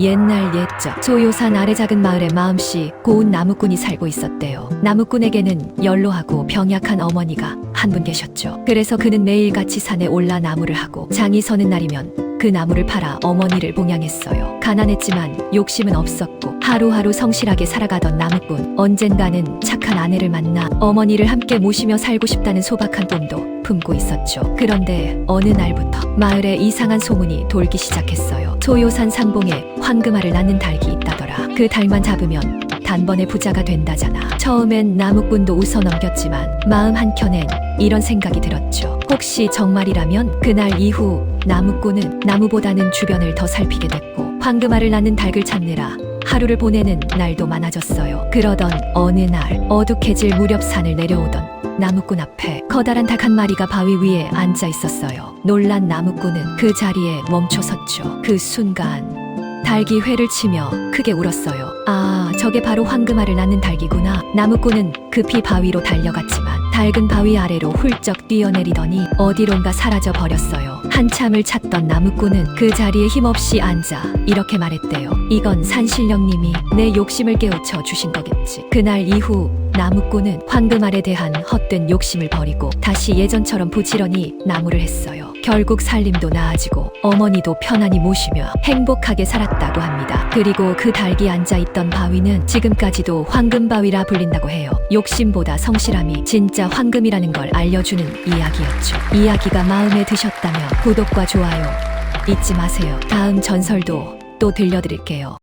옛날 옛적 소요산 아래 작은 마을에 마음씨 고운 나무꾼이 살고 있었대요. 나무꾼에게는 연로하고 병약한 어머니가 한 분 계셨죠. 그래서 그는 매일 같이 산에 올라 나무를 하고 장이 서는 날이면 그 나무를 팔아 어머니를 봉양했어요. 가난했지만 욕심은 없었고 하루하루 성실하게 살아가던 나무꾼 언젠가는 착한 아내를 만나 어머니를 함께 모시며 살고 싶다는 소박한 꿈도 품고 있었죠. 그런데 어느 날부터 마을에 이상한 소문이 돌기 시작했어요. 소요산 상봉에 황금알을 낳는 닭이 있다더라. 그 닭만 잡으면 단번에 부자가 된다잖아. 처음엔 나무꾼도 웃어 넘겼지만 마음 한켠엔 이런 생각이 들었죠. 혹시 정말이라면 그날 이후 나무꾼은 나무보다는 주변을 더 살피게 됐고 황금알을 낳는 닭을 찾느라 하루를 보내는 날도 많아졌어요. 그러던 어느 날 어둑해질 무렵 산을 내려오던 나무꾼 앞에 커다란 닭 한 마리가 바위 위에 앉아 있었어요. 놀란 나무꾼은 그 자리에 멈춰 섰죠. 그 순간 닭이 회를 치며 크게 울었어요. 아, 저게 바로 황금알을 낳는 닭이구나. 나무꾼은 급히 바위로 달려갔지만 닭은 바위 아래로 훌쩍 뛰어내리더니 어디론가 사라져 버렸어요. 한참을 찾던 나무꾼은 그 자리에 힘없이 앉아 이렇게 말했대요. 이건 산신령님이 내 욕심을 깨우쳐 주신 거겠지. 그날 이후 나무꾼은 황금알에 대한 헛된 욕심을 버리고 다시 예전처럼 부지런히 나무를 했어요. 결국 살림도 나아지고 어머니도 편안히 모시며 행복하게 살았다고 합니다. 그리고 그 닭이 앉아 있던 바위는 지금까지도 황금바위라 불린다고 해요. 욕심보다 성실함이 진짜 황금이라는 걸 알려주는 이야기였죠. 이야기가 마음에 드셨다면 구독과 좋아요 잊지 마세요. 다음 전설도 또 들려드릴게요.